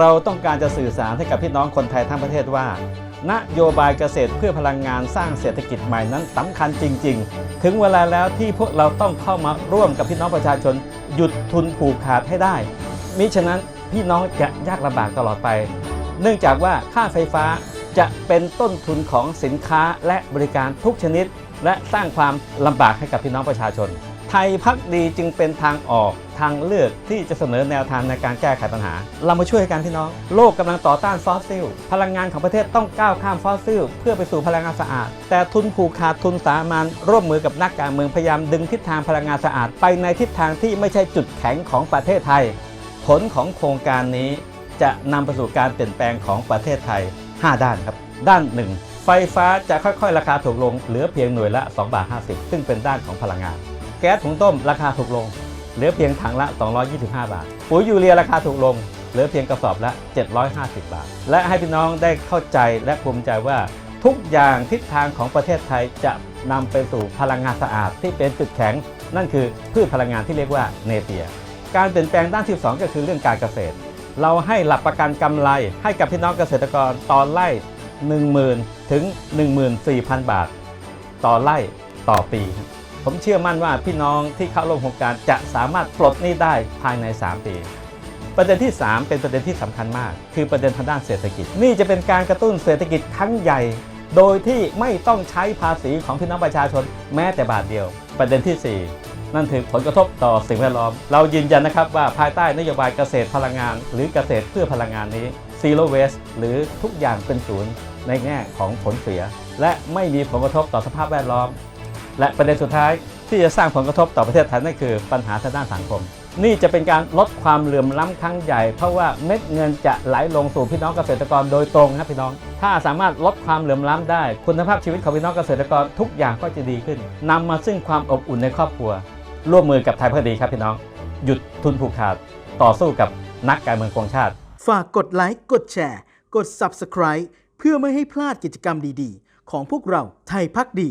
เราต้องการจะสื่อสารให้กับพี่น้องคนไทยทั้งประเทศว่า นโยบายเกษตรเพื่อพลังงานสร้างเศรษฐกิจใหม่นั้นสำคัญจริง ๆ ถึงเวลาแล้วที่พวกเราต้องเข้ามาร่วมกับพี่น้องประชาชน หยุดทุนผูกขาดให้ได้ มิฉะนั้นพี่น้องจะยากลำบากตลอดไป เนื่องจากว่าค่าไฟฟ้าจะเป็นต้นทุนของสินค้าและบริการทุกชนิด และสร้างความลำบากให้กับพี่น้องประชาชน ยพักดีจึงเป็นทางออกทางเลือกที่จะเสนอแนวทางในการแก้ไขปัญหา เรามาช่วยกันพี่น้อง โลกกำลังต่อต้านฟอสซิล พลังงานของประเทศต้องก้าวข้ามฟอสซิล เพื่อไปสู่พลังงานสะอาด แต่ทุนผูกขาดทุนสามัญร่วมมือกับนักการเมืองพยายามดึงทิศทางพลังงานสะอาด ไปในทิศทางที่ไม่ใช่จุดแข็งของประเทศไทย ผลของโครงการนี้จะนำไปสู่การเปลี่ยนแปลงของประเทศไทย 5 ด้านครับ ด้านหนึ่งไฟฟ้าจะค่อยๆ ราคาถูกลงเหลือเพียงหน่วยละ 2 บาท 50 ซึ่งเป็นด้านของพลังงาน แก๊สถุงต้มราคาถูกลง เหลือเพียงถังละ 225 บาท ปุ๋ยยูเรียราคาถูกลง เหลือเพียงกระสอบละ 750 บาท และให้พี่น้องได้เข้าใจและภูมิใจว่าทุกอย่างทิศทางของประเทศไทยจะนำไปสู่พลังงานสะอาดที่เป็นจุดแข็ง นั่นคือพืชพลังงานที่เรียกว่าเนเปีย การเปลี่ยนแปลงด้านที่2ก็คือเรื่องการเกษตร เราให้หลักประกันกำไรให้กับพี่น้องเกษตรกรต่อไร่ 10,000 ถึง 14,000 บาท ต่อไร่ต่อปี ผมเชื่อมั่นว่าพี่น้องที่เข้าร่วมโครงการจะสามารถปลดหนี้ได้ภายใน 3 ปี ประเด็นที่ 3 เป็นประเด็นที่สำคัญมาก คือประเด็นทางด้านเศรษฐกิจ นี่จะเป็นการกระตุ้นเศรษฐกิจครั้งใหญ่ โดยที่ไม่ต้องใช้ภาษีของพี่น้องประชาชนแม้แต่บาทเดียว ประเด็นทีสี่4นั่นคือผลกระทบต่อสิ่งแวดล้อม เรายืนยันนะครับว่าภายใต้นโยบายเกษตรพลังงาน หรือเกษตรเพื่อพลังงานนี้ zero waste หรือทุกอย่างเป็นศูนย์ในแง่ของผลเสีย และไม่มีผลกระทบต่อสภาพแวดล้อม และประเด็นสุดท้ายที่จะสร้างผลกระทบต่อประเทศไทยนั่นคือปัญหาทางด้านสังคม นี่จะเป็นการลดความเหลื่อมล้ำครั้งใหญ่ เพราะว่าเม็ดเงินจะไหลลงสู่พี่น้องเกษตรกรโดยตรงครับพี่น้อง ถ้าสามารถลดความเหลื่อมล้ำได้ คุณภาพชีวิตของพี่น้องเกษตรกรทุกอย่างก็จะดีขึ้นนำมาซึ่งความอบอุ่นในครอบครัว ร่วมมือกับไทยพื่อดีครับพี่น้อง หยุดทุนผูกขาดต่อสู้กับนักการเมืองโกงชาติ ฝากกดไลค์กดแชร์ กด Subscribe เพื่อไม่ให้พลาดกิจกรรมดีๆ ของพวกเราไทยพักดี